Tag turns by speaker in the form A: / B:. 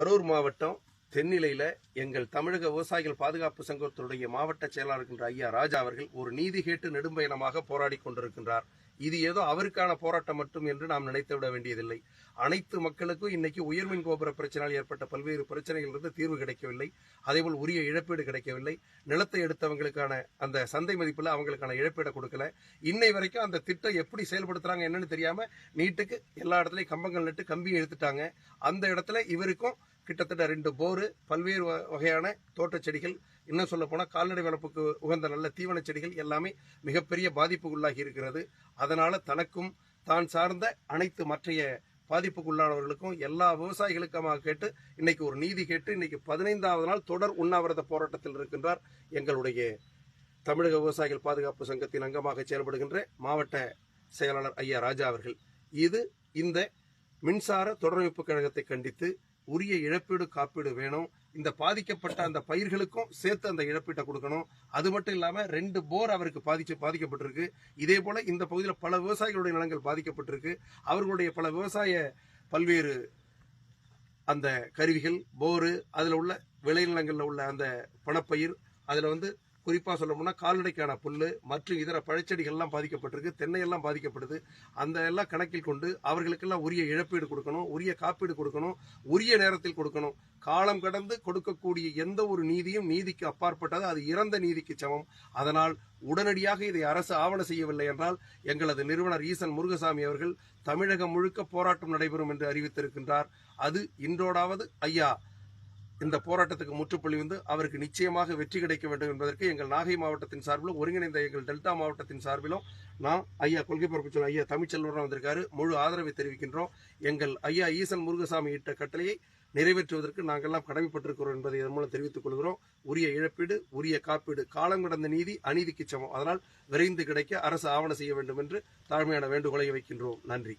A: கரூர் மாவட்டம் தென்னிலையில் எங்கள் தமிழக விவசாயிகள் பாதுகாப்பு சங்கத்தினுடைய மாவட்ட செயலாளர் ஐயா ராஜா அவர்கள் ஒரு நீதி கேட்டு நெடும்பயணமாக போராடி கொண்டிருக்கின்றார். இது ஏதோ அவருக்கான போராட்டம் மட்டும் என்று நாம் நினைத்து விட வேண்டியதில்லை. அனைத்து மக்களுக்கும் இன்னைக்கு உயர்மின் கோபுர பிரச்சனையால் ஏற்பட்ட பல்வேறு பிரச்சனைகளிலிருந்து தீர்வு கிடைக்கவில்லை. அதேபோல் உரிய இழப்பீடு கிடைக்கவில்லை. நிலத்தை எடுத்தவங்களுக்கான அந்த சந்தை மதிப்பில் அவங்களுக்கான இழப்பீடை கொடுக்கல. இன்னை வரைக்கும் அந்த திட்டம் எப்படி செயல்படுத்துறாங்க என்னன்னு தெரியாம நீட்டுக்கு எல்லா இடத்துலையும் கம்பங்கள் நட்டு கம்பி எடுத்துட்டாங்க அந்த இடத்துல இவருக்கும் கிட்டத்தட்ட ரெண்டு போரு பல்வேறு வ- வகையான தோட்ட செடிகள் இன்னும் சொல்ல போனால் கால்நடை வளர்ப்புக்கு உகந்த நல்ல தீவன செடிகள் எல்லாமே மிகப்பெரிய பாதிப்புக்குள்ளாகி இருக்கிறது. அதனால தனக்கும் தான் சார்ந்த அனைத்து மற்றைய பாதிப்புக்குள்ளானவர்களுக்கும் எல்லா விவசாயிகளுக்குமாக கேட்டு இன்னைக்கு ஒரு நீதி கேட்டு இன்னைக்கு பதினைந்தாவது நாள் தொடர் உண்ணாவிரத போராட்டத்தில் இருக்கின்றார் எங்களுடைய தமிழக விவசாயிகள் பாதுகாப்பு சங்கத்தின் அங்கமாக செயல்படுகின்ற மாவட்ட செயலாளர் ஐயா ராஜா அவர்கள். இது இந்த மின்சார தொடர்பு கழகத்தை கண்டித்து உரிய இழப்பீடு காப்பீடு வேணும். இந்த பாதிக்கப்பட்ட அந்த பயிர்களுக்கும் சேர்த்து அந்த இழப்பீட்டை கொடுக்கணும். அது மட்டும் இல்லாம ரெண்டு போர் அவருக்கு பாதிச்சு பாதிக்கப்பட்டிருக்கு. இதே போல இந்த பகுதியில் பல விவசாயிகளுடைய நிலங்கள் பாதிக்கப்பட்டிருக்கு. அவர்களுடைய பல விவசாய பல்வேறு அந்த கருவிகள் போரு அதில் உள்ள விளைநிலங்களில் உள்ள அந்த பணப்பயிர் அதில் வந்து குறிப்பாக சொல்ல கால்நடைக்கான புல் மற்றும் இதர பழச்செடிகள்லாம் பாதிக்கப்பட்டிருக்கு தென்னை எல்லாம் பாதிக்கப்படுது. அந்த எல்லாம் கணக்கில் கொண்டு அவர்களுக்கெல்லாம் உரிய இழப்பீடு கொடுக்கணும் உரிய காப்பீடு கொடுக்கணும் உரிய நேரத்தில் கொடுக்கணும். காலம் கடந்து கொடுக்கக்கூடிய எந்த ஒரு நீதியும் நீதிக்கு அப்பாற்பட்டது அது இறந்த நீதிக்கு சமம். அதனால் உடனடியாக இதை அரசு ஆவண செய்யவில்லை என்றால் எங்களது நிறுவனர் ஈசன் முருகசாமி அவர்கள் தமிழகம் முழுக்க போராட்டம் நடைபெறும் என்று அறிவித்திருக்கின்றார். அது இன்றோடாவது ஐயா இந்த போராட்டத்துக்கு முற்றுப்புள்ளி வந்து அவருக்கு நிச்சயமாக வெற்றி கிடைக்க வேண்டும் என்பதற்கு எங்கள் நாகை மாவட்டத்தின் சார்பிலும் ஒருங்கிணைந்த எங்கள் டெல்டா மாவட்டத்தின் சார்பிலும் நான் ஐயா கொள்கை பொறுப்பு ஐயா தமிழ்ச்செல்வரம் வந்திருக்காரு. முழு ஆதரவை தெரிவிக்கின்றோம். எங்கள் ஐயா ஈசன் முருகசாமி இட்ட கட்டளையை நிறைவேற்றுவதற்கு நாங்கள்லாம் கடமைப்பட்டிருக்கிறோம் என்பதை இதன் மூலம் தெரிவித்துக் கொள்கிறோம். உரிய இழப்பீடு உரிய காப்பீடு காலம் கடந்த நீதி அநீதிக்கு சமம். அதனால் விரைந்து கிடைக்க அரசு ஆவண செய்ய வேண்டும் என்று தாழ்மையான வேண்டுகோளை வைக்கின்றோம். நன்றி.